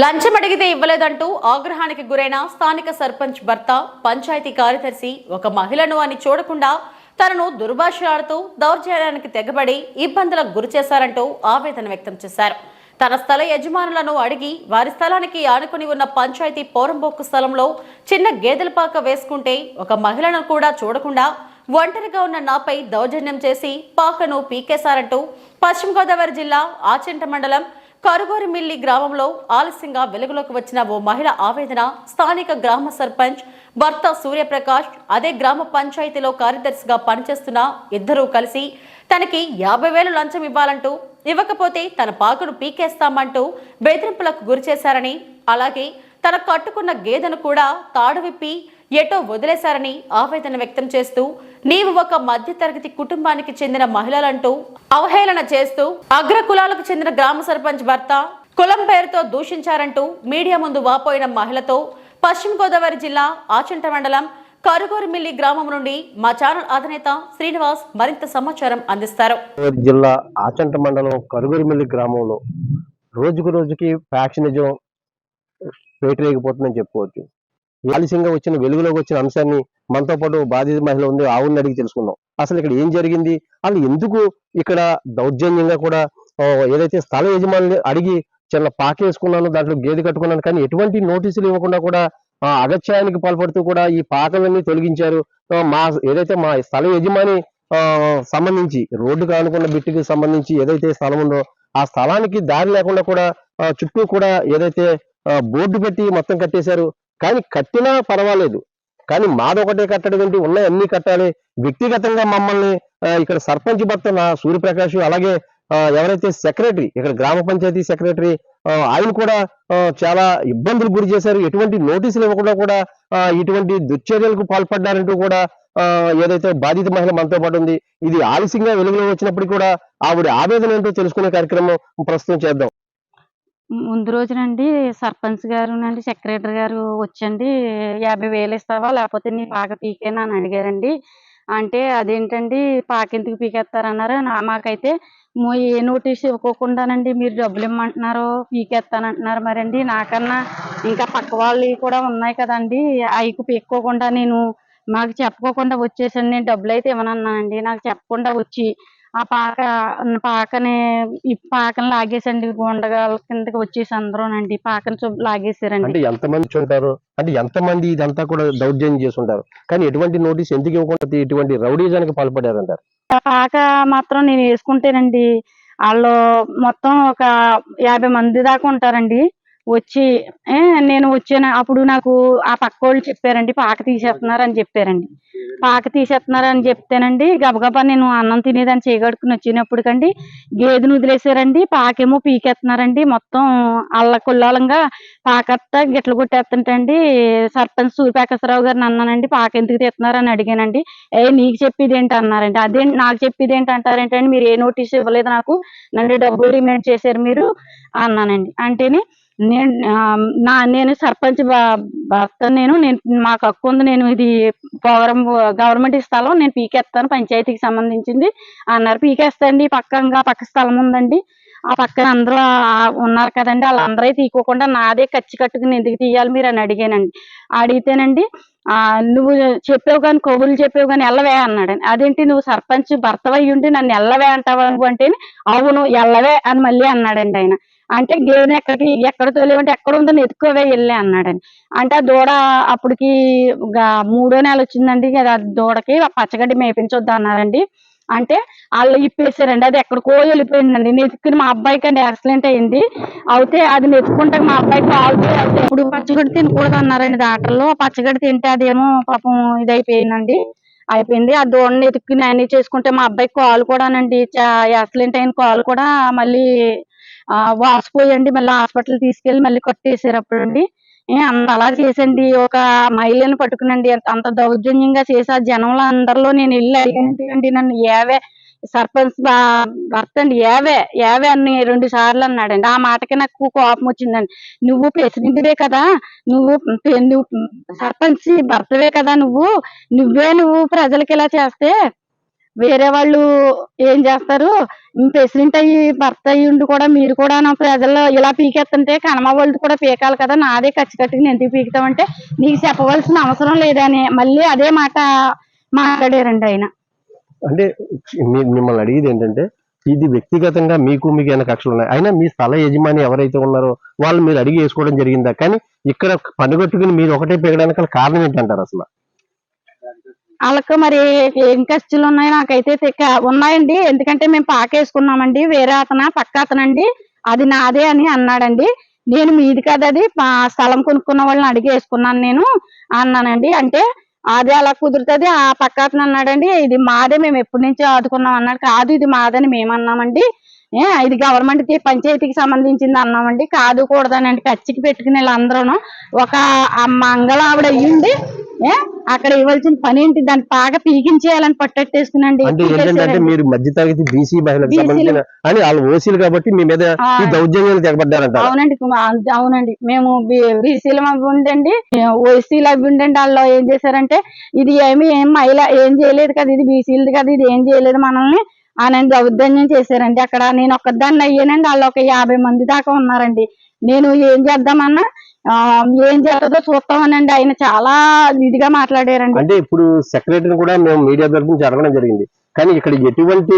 లంచం అడిగితే ఇవ్వలేదంటూ ఆగ్రహానికి గురైన స్థానిక సర్పంచ్ భర్త పంచాయతీ కార్యదర్శి ఒక మహిళను అని చూడకుండా తనను దుర్భాషలాడుతూ దౌర్జన్యానికి తెగబడి ఇబ్బందులకు గురి చేశారంటూ ఆవేదన వ్యక్తం చేశారు. తన స్థల యజమానులను అడిగి వారి స్థలానికి ఆనుకుని ఉన్న పంచాయతీ పోరంబోకు స్థలంలో చిన్న గేదెల పాక వేసుకుంటే ఒక మహిళను కూడా చూడకుండా ఒంటరిగా ఉన్న నాపై దౌర్జన్యం చేసి పాకను పీకేశారంటూ పశ్చిమ గోదావరి జిల్లా ఆచంట మండలం కరుగోరిమిల్లి గ్రామంలో ఆలస్యంగా వెలుగులోకి వచ్చిన ఓ మహిళ ఆవేదన స్థానిక గ్రామ సర్పంచ్ భర్త సూర్యప్రకాష్ అదే గ్రామ పంచాయతీలో కార్యదర్శిగా పనిచేస్తున్న ఇద్దరూ కలిసి తనకి యాభై వేలు లంచం ఇవ్వాలంటూ ఇవ్వకపోతే తన పాకును పీకేస్తామంటూ బెదిరింపులకు గురి చేశారని అలాగే తన కట్టుకున్న గేదెను కూడా తాడు విప్పి ఎటో వదిలేశారని ఆవేదన వ్యక్తం చేస్తూ నీవు ఒక మధ్యతరగతి కుటుంబానికి చెందిన మహిళలంటూ అవహేళన చేస్తూ అగ్ర కులాలకు చెందిన గ్రామ సర్పంచ్ భర్త కులం పేరుతో దూషించారంటూ మీడియా ముందు వాపోయిన మహిళతో పశ్చిమ గోదావరి జిల్లా ఆచంట మండలం కరుగోరుమిల్లి గ్రామం నుండి మా ఛానల్ అధినేత శ్రీనివాస్ మరింత సమాచారం అందిస్తారు. జిల్లా ఆచంట మండలం కరుగూరుమిల్లి గ్రామంలో రోజుకు రోజుకి ఫ్యాక్షనిజం పేటరేగిపోతుందని చెప్పుకోవచ్చు. ఆలస్యంగా వచ్చిన వెలుగులోకి వచ్చిన అంశాన్ని మనతో పాటు బాధిత మహిళ ఉంది ఆవుని అడిగి తెలుసుకుందాం. అసలు ఇక్కడ ఏం జరిగింది? వాళ్ళు ఎందుకు ఇక్కడ దౌర్జన్యంగా కూడా ఏదైతే స్థల యజమాని అడిగి చిన్న పాకేసుకున్నాను దాంట్లో గేదె కట్టుకున్నాను కానీ ఎటువంటి నోటీసులు ఇవ్వకుండా కూడా ఆ, అగత్యానికి పాల్పడుతూ కూడా ఈ పాకలన్నీ తొలగించారు. మా ఏదైతే మా స్థల యజమాని ఆ, సంబంధించి రోడ్డుకు ఆనుకున్న బిట్టుకి సంబంధించి ఏదైతే స్థలం ఉందో ఆ స్థలానికి దారి లేకుండా కూడా చుట్టూ కూడా ఏదైతే బోర్డు పెట్టి మొత్తం కట్టేశారు కానీ కట్టినా పర్వాలేదు. కానీ మాదొకటే కట్టడం ఏంటి? ఉన్నాయి అన్ని కట్టాలి. వ్యక్తిగతంగా మమ్మల్ని ఇక్కడ సర్పంచ్ భర్త సూర్యప్రకాష్ అలాగే ఎవరైతే సెక్రటరీ ఇక్కడ గ్రామ పంచాయతీ సెక్రటరీ ఆయన కూడా చాలా ఇబ్బందులు గురి చేశారు. ఎటువంటి నోటీసులు ఇవ్వకుండా కూడా ఇటువంటి దుశ్చర్యలకు పాల్పడ్డారంటూ కూడా ఏదైతే బాధిత మహిళ మనతో పాటు ఉంది ఇది ఆలస్యంగా వెలుగులో వచ్చినప్పుడు కూడా ఆవిడ ఆవేదన ఏంటో తెలుసుకునే కార్యక్రమం ప్రస్తుతం చేద్దాం. ముందు రోజునండి సర్పంచ్ గారు నండి సెక్రటరీ గారు వచ్చండి యాభై వేలు ఇస్తావా? లేకపోతే నీ పాక పీకేనా అని అడిగారండి. అంటే అదేంటండి పాక ఎందుకు పీకేస్తారన్నారు మాకైతే ఏ నోటీస్ ఇవ్వకుండానండి మీరు డబ్బులు ఇమ్మంటున్నారు పీకేస్తానంటున్నారు మరండి. నాకన్నా ఇంకా పక్క వాళ్ళవి కూడా ఉన్నాయి కదండి. అవి పీక్కోకుండా నేను మాకు చెప్పకోకుండా వచ్చేసాను. నేను డబ్బులు అయితే ఇవ్వనన్నానండి. నాకు చెప్పకుండా వచ్చి ఆ పాక పాకని ఈ పాకని లాగేసండి గుండగాల కిందకి వచ్చేసి అందరూనండి. పాకని లాగేసారండి. అంటే ఎంతమంది ఉంటారు అంటే ఎంతమంది ఇదంతా కూడా దౌర్జన్యం చేస్తుంటారు? కానీ ఎటువంటి నోటీస్ ఎందుకు ఇవ్వకుండా ఇటువంటి రౌడీజానికి పాల్పడారంటారు? ఆ పాక మాత్రం నేను వేసుకుంటేనండి వాళ్ళు మొత్తం ఒక యాభై మంది దాకా ఉంటారండి. వచ్చి ఏ, నేను వచ్చాను? అప్పుడు నాకు ఆ పక్క వాళ్ళు చెప్పారండి పాక తీసేస్తున్నారు అని చెప్పారండి. పాక తీసేస్తున్నారు అని చెప్తేనండి గబగబా నేను అన్నం తినేదాన్ని చేయగడుకుని వచ్చినప్పటికండి గేదెను వదిలేసారండి పాకేమో పీకేస్తున్నారండి మొత్తం అల్ల కుల్లాలంగా పాకత్తా గిట్ల కొట్టేస్తుంటండి. సర్పంచ్ సూర్యప్రకాశరావు గారిని అన్నానండి పాక ఎందుకు తీస్తున్నారు అని అడిగానండి. ఏ నీకు చెప్పేది ఏంటి అన్నారండి. అదే నాకు చెప్పేది ఏంటి అంటారేంటండి మీరు ఏ నోటీస్ ఇవ్వలేదు నాకు నన్ను డబ్బులు డిమాండ్ చేశారు మీరు అన్నానండి. అంటేనే నేను నా నేను సర్పంచ్ భర్త నేను నేను మాకు హక్కు ఉంది నేను ఇది పౌరం గవర్నమెంట్ స్థలం నేను పీకేస్తాను పంచాయతీకి సంబంధించింది అన్నారు. పీకేస్తాండి పక్కంగా పక్క స్థలం ఉందండి. ఆ పక్కన అందరూ ఉన్నారు కదండి వాళ్ళందరూ తీకోకుండా నాదే ఖర్చు కట్టుకుని ఎందుకు తీయాలి మీరు అని అడిగానండి. అడిగితేనండి ఆ నువ్వు చెప్పావు కానీ కబుర్లు చెప్పావు కానీ ఎల్లవే అన్నాడు. అదేంటి నువ్వు సర్పంచ్ భర్తవై ఉండి నన్ను ఎల్లవే అంటావు నువ్వు అంటే అవును ఎల్లవే అని మళ్ళీ అన్నాడండి ఆయన. అంటే గేదెని ఎక్కడికి ఎక్కడ తోలేవంటే ఎక్కడ ఉందో ఎత్తుకోవే వెళ్ళే అన్నాడండి అంటే ఆ దూడ అప్పటికి మూడో నెల వచ్చిందండి కదా ఆ దూడకి పచ్చగడ్డి మేపించొద్దు అన్నారండి. అంటే వాళ్ళు ఇప్పేసారండి అది ఎక్కడికో వెళ్ళిపోయిందండి. నెతుక్కుని మా అబ్బాయికి అండి యాక్సిడెంట్ అయింది. అయితే అది నెత్తుకుంటే మా అబ్బాయికి కాలు అయితే ఇప్పుడు పచ్చగడ్డి తినకూడదు అన్నారండి డాక్టర్లు. ఆ పచ్చగడ్డి తింటే అదేమో పాపం ఇదైపోయిందండి. అయిపోయింది. ఆ దూడని ఎతుక్కుని అన్ని చేసుకుంటే మా అబ్బాయికి కాలు కూడానండి యాక్సిడెంట్ అయిన కాలు కూడా మళ్ళీ వాసిపోయండి మళ్ళీ హాస్పిటల్ తీసుకెళ్ళి మళ్ళీ కొట్టేసారు అప్పుడు అండి అంత అలా చేసండి ఒక మహిళను పట్టుకునండి. అంత- దౌర్జన్యంగా చేసి ఆ జనంలో అందరిలో నేను వెళ్ళి అడిగానండి నన్ను ఏవే సర్పంచ్ భర్త అండి ఏవే ఏవే అని రెండు సార్లు అన్నాడండి. ఆ మాటకి నాకు కోపం వచ్చిందండి. నువ్వు ప్రెసిడెంట్వే కదా నువ్వు నువ్వు సర్పంచ్ భర్తవే కదా నువ్వు నువ్వే నువ్వు ప్రజలకి ఇలా చేస్తే వేరే వాళ్ళు ఏం చేస్తారు? ప్రెసిడెంట్ అయ్యి భర్త అయ్యి ఉండి కూడా మీరు కూడా నా ప్రజల్లో ఇలా పీకేస్తుంటే కనమ వాళ్ళు కూడా పీకాలి కదా నాదే ఖర్చు కట్టుకుని ఎందుకు పీకుతామంటే నీకు చెప్పవలసిన అవసరం లేదని మళ్ళీ అదే మాట మాట్లాడారండి ఆయన. అంటే మీ- మిమ్మల్ని అడిగేది ఏంటంటే ఇది వ్యక్తిగతంగా మీకు మీకు ఏమైనా కక్షలు ఉన్నాయి? అయినా మీ స్థల యజమాని ఎవరైతే ఉన్నారో వాళ్ళు మీరు అడిగి వేసుకోవడం జరిగిందా? కానీ ఇక్కడ పనిగట్టుకుని మీరు ఒకటే పీకడానికి కారణం ఏంటంటారు అసలు? వాళ్ళకు మరి ఏం ఖర్చులు ఉన్నాయి నాకైతే ఉన్నాయండి. ఎందుకంటే మేము పాకేసుకున్నామండి. వేరే అతన పక్క అతనండి. అది నాదే అని అన్నాడండి. నేను మీది కదా అది. మా స్థలం కొనుక్కున్న వాళ్ళని అడిగి వేసుకున్నాను నేను. అన్నానండి. అంటే అది అలా కుదురుతుంది. ఆ పక్క అతను అన్నాడండి ఇది మాదే మేము ఎప్పటి నుంచి ఆదుకున్నాం అన్నాడు. కాదు ఇది మాదని మేము అన్నామండి. ఏ ఇది గవర్నమెంట్ పంచాయతీకి సంబంధించింది అన్నామండి. కాదు కూడదనండి ఖర్చుకి పెట్టుకునే వీళ్ళందరూ ఒక మంగళ ఆవిడ అయ్యింది అక్కడ ఇవ్వాల్సిన పని ఏంటి? దాన్ని బాగా పీకించేయాలని పట్టేసుకునండి అంటే ఏంటంటే మీరు బీసీ మహిళలకు BC సంబంధించిన అని వాళ్ళు ఓసీలు కాబట్టి మీ మీద. ఈ దౌర్జన్యాలు తెగబడ్డారంటారు. అవునండి అవునండి. మేము బీసీలు అవి ఉండండి. ఓసీలు అవి ఉండండి. వాళ్ళు ఏం చేశారంటే ఇది ఏమి ఏం మహిళ ఏం చేయలేదు కదా ఇది బీసీలది కదా ఇది ఏం చేయలేదు మనల్ని అని దౌర్జన్యం చేశారండి. అక్కడ నేను ఒక్కదాన్ని అయ్యానండి. వాళ్ళు ఒక యాభై మంది దాకా ఉన్నారండి. నేను ఏం చేద్దామన్నా ఏం చేస్తుందో చూస్తామనండి. ఆయన చాలా ఇదిగా మాట్లాడారండి. అంటే ఇప్పుడు సెక్రటరీని కూడా మేము మీడియా తరఫు నుంచి అడగడం జరిగింది. కానీ ఇక్కడ ఎటువంటి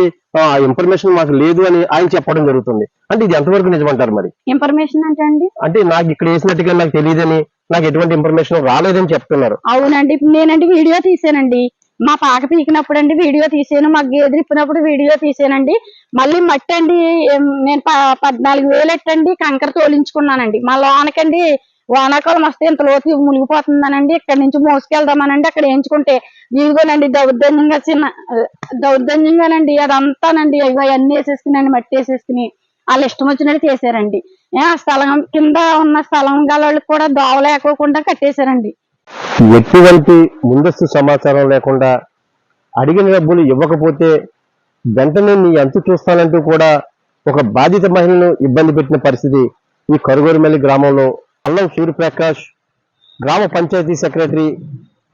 ఇన్ఫర్మేషన్ మాకు లేదు అని ఆయన చెప్పడం జరుగుతుంది. అంటే ఇది ఎంతవరకు నిజమంటారు మరి? ఇన్ఫర్మేషన్ అంటే అండి? అంటే నాకు ఇక్కడ వేసినట్టుగా నాకు తెలియదని నాకు ఎటువంటి ఇన్ఫర్మేషన్ రాలేదని చెప్తున్నారు. అవునండి. నేనండి వీడియో తీసానండి. మా పాక పీకినప్పుడు అండి వీడియో తీసాను. మా గేదెలు ఇప్పినప్పుడు వీడియో తీసానండి. మళ్ళీ మట్టి అండి నేను పద్నాలుగు వేలు ఎట్టండి కంకర తోలించుకున్నానండి. మా లోనకండి వానాకాలం వస్తే ఇంత లోతు మునిగిపోతుందనండి. ఇక్కడ నుంచి మోసుకెళ్దామనండి. అక్కడ వేయించుకుంటే ఇదిగోనండి దౌర్జన్యంగా చిన్న దౌర్జన్యంగానండి. అదంతానండి. ఇగో అన్ని వేసేసుకుని మట్టి వేసేసుకుని వాళ్ళు ఇష్టం వచ్చినట్టు చేశారండి. ఏ, ఆ స్థలం కింద ఉన్న స్థలం గల వాళ్ళకి కూడా దోవ లేకోకుండా కట్టేశారండి. ఎటువంటి ముందస్తు సమాచారం లేకుండా అడిగిన డబ్బులు ఇవ్వకపోతే వెంటనే నీ ఎంత చూస్తానంటూ కూడా ఒక బాధిత మహిళను ఇబ్బంది పెట్టిన పరిస్థితి ఈ కరుగోరుమల్లి గ్రామంలో అల్లం సూర్యప్రకాష్ గ్రామ పంచాయతీ సెక్రటరీ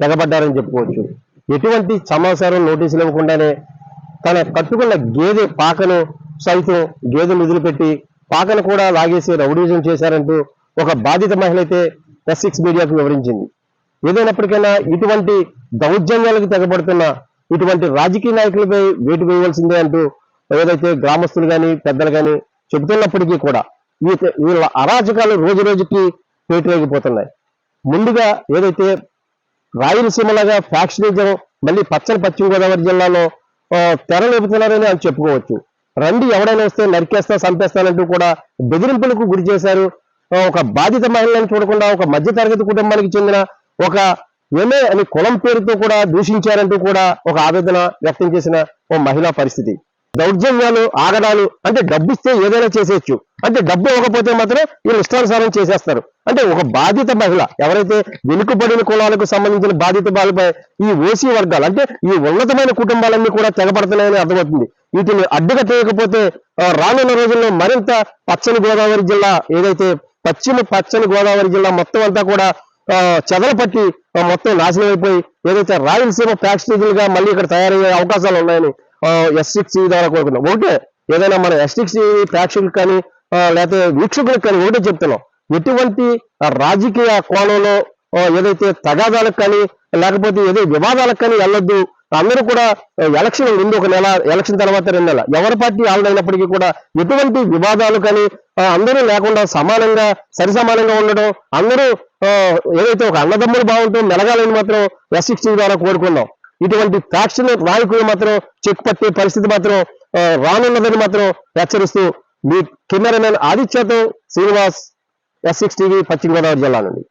తెగబడ్డారని చెప్పుకోవచ్చు. ఎటువంటి సమాచారం నోటీసులు ఇవ్వకుండానే తన కట్టుకున్న గేదె పాకను సైతం గేదెను వదిలిపెట్టి పాకను కూడా లాగేసి రౌడీజం చేశారంటూ ఒక బాధిత మహిళ అయితే ఎస్ సిక్స్ మీడియాకు వివరించింది. ఏదైనప్పటికైనా ఇటువంటి దౌర్జన్యాలకు తెగబడుతున్న ఇటువంటి రాజకీయ నాయకులపై వేటు వేయవలసిందే అంటూ ఏదైతే గ్రామస్తులు కానీ పెద్దలు కానీ చెబుతున్నప్పటికీ కూడా వీళ్ళ అరాచకాలు రోజు రోజుకి పేటరేగిపోతున్నాయి. ముందుగా ఏదైతే రాయలసీమలాగా ఫ్యాక్షనిజం మళ్ళీ పచ్చని పశ్చిమ గోదావరి జిల్లాలో తెరలేపుతున్నారని అని చెప్పుకోవచ్చు. రండి ఎవడైనా వస్తే నరికేస్తా చంపేస్తానంటూ కూడా బెదిరింపులకు గురి చేశారు. ఒక బాధిత మహిళలను చూడకుండా ఒక మధ్య తరగతి కుటుంబానికి చెందిన ఒక ఏమే అని కులం పేరుతో కూడా దూషించారంటూ కూడా ఒక ఆవేదన వ్యక్తం చేసిన ఓ మహిళా పరిస్థితి. దౌర్జన్యాలు ఆగడాలు అంటే డబ్బు ఇస్తే ఏదైనా చేసేయచ్చు. అంటే డబ్బు ఇవ్వకపోతే మాత్రం వీళ్ళు ఇష్టానుసారం చేసేస్తారు. అంటే ఒక బాధిత మహిళ ఎవరైతే వెనుకబడిన కులాలకు సంబంధించిన బాధిత బాలపై ఈ ఓసీ వర్గాలు అంటే ఈ ఉన్నతమైన కుటుంబాలన్నీ కూడా తెగబడుతున్నాయని అర్థమవుతుంది. వీటిని అడ్డుగా చేయకపోతే రానున్న రోజుల్లో మరింత పచ్చని గోదావరి జిల్లా ఏదైతే పశ్చిమ పచ్చని గోదావరి జిల్లా మొత్తం అంతా కూడా ఆ, చెదలు పట్టి మొత్తం నాశనం అయిపోయి ఏదైతే రాయలసీమ ఫ్యాక్టరీలుగా మళ్ళీ ఇక్కడ తయారయ్యే అవకాశాలు ఉన్నాయని ఎస్సిక్సి ద్వారా కోరుకుందాం. ఒకటే ఏదైనా మన ఎస్ ప్రేక్షకులు ప్రేక్షకులకు కానీ లేకపోతే వీక్షకులకు కానీ ఒకటే చెప్తున్నాం. ఎటువంటి రాజకీయ కోణంలో ఏదైతే తగాదాలకు కానీ లేకపోతే ఏదో వివాదాలకు కానీ వెళ్ళొద్దు. అందరూ కూడా ఎలక్షన్ ముందు ఒక నెల ఎలక్షన్ తర్వాత రెండు నెల ఎవరి పార్టీ ఆల్డైనప్పటికీ కూడా ఎటువంటి వివాదాలు కానీ అందరూ లేకుండా సమానంగా సరి సమానంగా ఉండడం అందరూ ఏదైతే ఒక అన్నదమ్ములు బాగుంటుందో మెలగాలని మాత్రం ఎస్ ద్వారా కోరుకున్నాం ఇటువంటి ఫ్యాక్షన్ నాయకులు మాత్రం చెక్ పట్టే పరిస్థితి మాత్రం రానున్నదని మాత్రం హెచ్చరిస్తూ మీ cameraman ఆదిత్యతో Srinivas S six TV Paschima Godavari జిల్లా నుండి